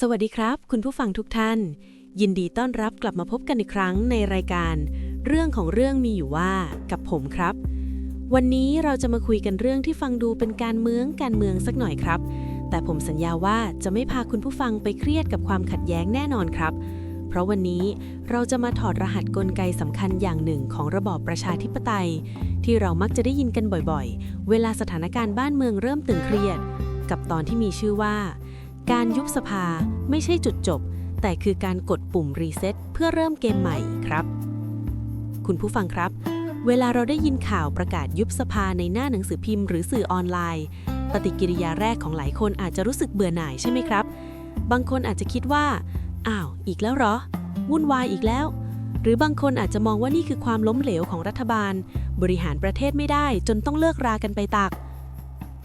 สวัสดีครับ คุณผู้ฟังทุกท่าน ยินดีต้อนรับกลับมาพบกันอีกครั้งในรายการ เรื่องของเรื่องมีอยู่ว่ากับผมครับ วันนี้เราจะมาคุยกันเรื่องที่ฟังดูเป็นการเมืองการเมืองสักหน่อยครับ แต่ผมสัญญาว่าจะไม่พาคุณผู้ฟังไปเครียดกับความขัดแย้งแน่นอนครับ เพราะวันนี้เราจะมาถอดรหัสกลไกสำคัญอย่างหนึ่งของระบอบประชาธิปไตย ที่เรามักจะได้ยินกันบ่อยๆ เวลาสถานการณ์บ้านเมืองเริ่มตึงเครียด กับตอนที่มีชื่อว่า การยุบสภาไม่ใช่จุดจบ แต่คือการกดปุ่มรีเซ็ตเพื่อเริ่มเกมใหม่ครับ คุณผู้ฟังครับ เวลาเราได้ยินข่าวประกาศยุบสภาในหน้าหนังสือพิมพ์หรือสื่อออนไลน์ ปฏิกิริยาแรกของหลายคนอาจจะรู้สึกเบื่อหน่ายใช่ไหมครับ บางคนอาจจะคิดว่า อ้าว อีกแล้วเหรอ วุ่นวายอีกแล้ว หรือบางคนอาจจะมองว่านี่คือความล้มเหลวของรัฐบาล บริหารประเทศไม่ได้จนต้องเลิกรากันไปตัก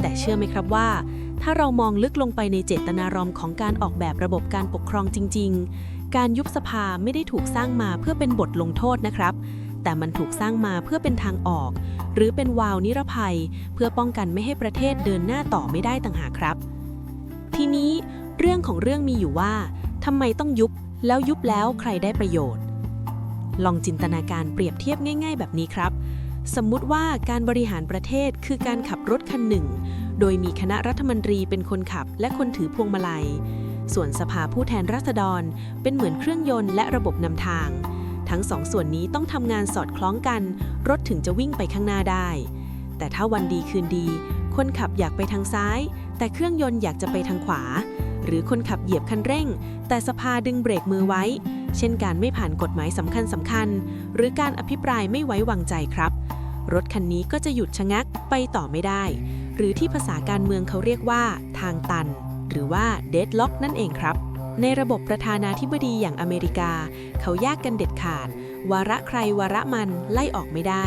แต่เชื่อไหมครับว่า ถ้าเรามองลึกลงไปในเจตนารมณ์ของการออกแบบระบบการปกครองจริง ๆ การยุบสภาไม่ได้ถูกสร้างมาเพื่อเป็นบทลงโทษนะครับ แต่มันถูกสร้างมาเพื่อเป็นทางออก หรือเป็นวาวนิรภัย เพื่อป้องกันไม่ให้ประเทศเดินหน้าต่อไม่ได้ต่างหากครับ ทีนี้เรื่องของเรื่องมีอยู่ว่าทำไมต้องยุบ แล้วยุบแล้วใครได้ประโยชน์ ลองจินตนาการเปรียบเทียบง่าย ๆ แบบนี้ครับ สมมุติว่าการบริหารประเทศคือการขับรถคันหนึ่ง โดยมีคณะรัฐมนตรีเป็นคนขับและคนถือพวงมาลัย ส่วนสภาผู้แทนราษฎร เป็นเหมือนเครื่องยนต์และระบบนำทาง ทั้งสองส่วนนี้ต้องทำงานสอดคล้องกัน รถถึงจะวิ่งไปข้างหน้าได้ แต่ถ้าวันดีคืนดี คนขับอยากไปทางซ้าย แต่เครื่องยนต์อยากจะไปทางขวา หรือคนขับเหยียบคันเร่ง แต่สภาดึงเบรกมือไว้ เช่นการไม่ผ่านกฎหมายสำคัญสำคัญๆหรือการอภิปรายไม่ไว้วางใจครับ รถคันนี้ก็จะหยุดชะงักไปต่อไม่ได้ รือที่ภาษาการเมืองเขาเรียกว่า ทางตัน หรือว่า deadlock นั่นเองครับ ในระบบประธานาธิบดีอย่างอเมริกา เขาแยกกันเด็ดขาด วาระใครวาระมันไล่ออกไม่ได้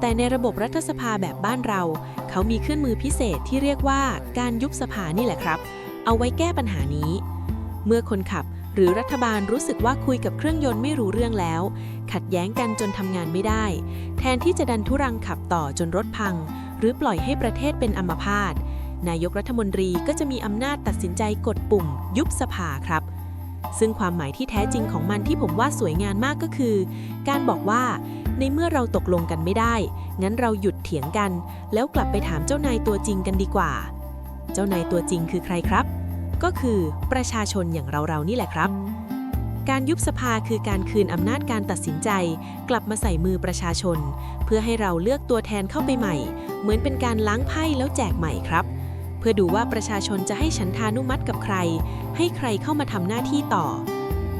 แต่ในระบบรัฐสภาแบบบ้านเรา เขามีเครื่องมือพิเศษที่เรียกว่าการยุบสภานี่แหละครับ เอาไว้แก้ปัญหานี้ เมื่อคนขับ หรือรัฐบาลรู้สึกว่าคุยกับเครื่องยนต์ไม่รู้เรื่องแล้ว ขัดแย้งกันจนทำงานไม่ได้ แทนที่จะดันทุรังขับต่อจนรถพัง หรือปล่อยให้ประเทศเป็นอัมพาตนายกรัฐมนตรีก็จะมีอำนาจตัดสินใจกดปุ่ม ยุบสภาครับ ซึ่งความหมายที่แท้จริงของมันที่ผมว่าสวยงามมากก็คือ การบอกว่า ในเมื่อเราตกลงกันไม่ได้ งั้นเราหยุดเถียงกัน แล้วกลับไปถามเจ้านายตัวจริงกันดีกว่า เจ้านายตัวจริงคือใครครับ ก็คือประชาชนอย่างเราๆนี่แหละครับ การยุบสภาคือการคืนอำนาจการตัดสินใจ กลับมาใส่มือประชาชน เพื่อให้เราเลือกตัวแทนเข้าไปใหม่ เหมือนเป็นการล้างไพ่แล้วแจกใหม่ครับ เพื่อดูว่าประชาชนจะให้ฉันทานุมัติกับใคร ให้ใครเข้ามาทำหน้าที่ต่อ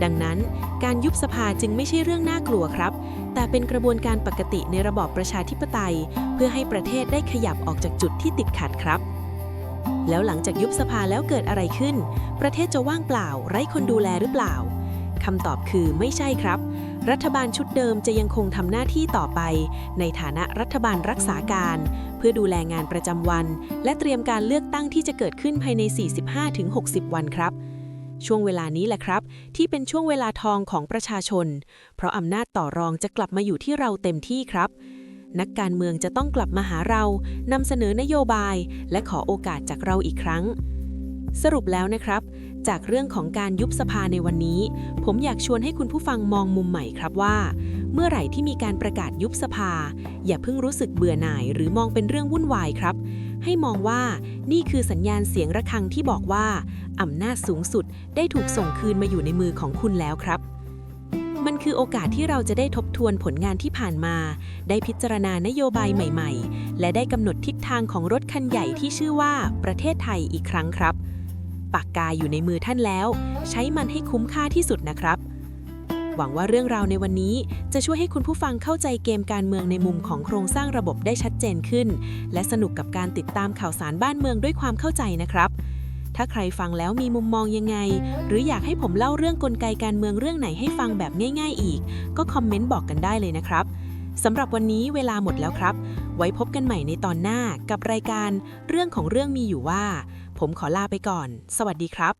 ดังนั้นการยุบสภาจึงไม่ใช่เรื่องน่ากลัวครับ แต่เป็นกระบวนการปกติในระบอบประชาธิปไตย เพื่อให้ประเทศได้ขยับออกจากจุดที่ติดขัดครับ แล้วหลังจากยุบสภาแล้วเกิดอะไรขึ้น ประเทศจะว่างเปล่า ไร้คนดูแลหรือเปล่าคำตอบคือไม่ใช่ครับ รัฐบาลชุดเดิมจะยังคงทำหน้าที่ต่อไป ในฐานะรัฐบาลรักษาการ เพื่อดูแลงานประจำวัน และเตรียมการเลือกตั้งที่จะเกิดขึ้นภายใน 45-60 วันครับ ช่วงเวลานี้แหละครับ ที่เป็นช่วงเวลาทองของประชาชน เพราะอำนาจต่อรองจะกลับมาอยู่ที่เราเต็มที่ครับ นักการเมืองจะต้องกลับมาหาเรานำเสนอนโยบาย และขอโอกาสจากเราอีกครั้ง สรุปแล้วนะครับ จากเรื่องของการยุบสภาในวันนี้ ผมอยากชวนให้คุณผู้ฟังมองมุมใหม่ครับว่า เมื่อไหร่ที่มีการประกาศยุบสภา อย่าเพิ่งรู้สึกเบื่อหน่ายหรือมองเป็นเรื่องวุ่นวายครับ ให้มองว่านี่คือสัญญาณเสียงระฆังที่บอกว่าอำนาจสูงสุดได้ถูกส่งคืนมาอยู่ในมือของคุณแล้วครับ มันคือโอกาสที่เราจะได้ทบทวนผลงานที่ผ่านมา ได้พิจารณานโยบายใหม่ ๆ และได้กำหนดทิศทางของรถคันใหญ่ที่ชื่อว่าประเทศไทยอีกครั้งครับ ปากกาอยู่ในมือท่านแล้ว ใช้มันให้คุ้มค่าที่สุดนะครับ หวังว่าเรื่องราวในวันนี้จะช่วยให้คุณผู้ฟังเข้าใจเกมการเมืองในมุมของโครงสร้างระบบได้ชัดเจนขึ้น และสนุกกับการติดตามข่าวสารบ้านเมืองด้วยความเข้าใจนะครับ ถ้าใครฟังแล้วมีมุมมองยังไง หรืออยากให้ผมเล่าเรื่องกลไกการเมืองเรื่องไหนให้ฟังแบบง่าย ๆ อีก ก็คอมเมนต์บอกกันได้เลยนะครับสำหรับวันนี้เวลาหมดแล้วครับ ไว้พบกันใหม่ในตอนหน้ากับรายการ เรื่องของเรื่องมีอยู่ว่า ผมขอลาไปก่อน สวัสดีครับ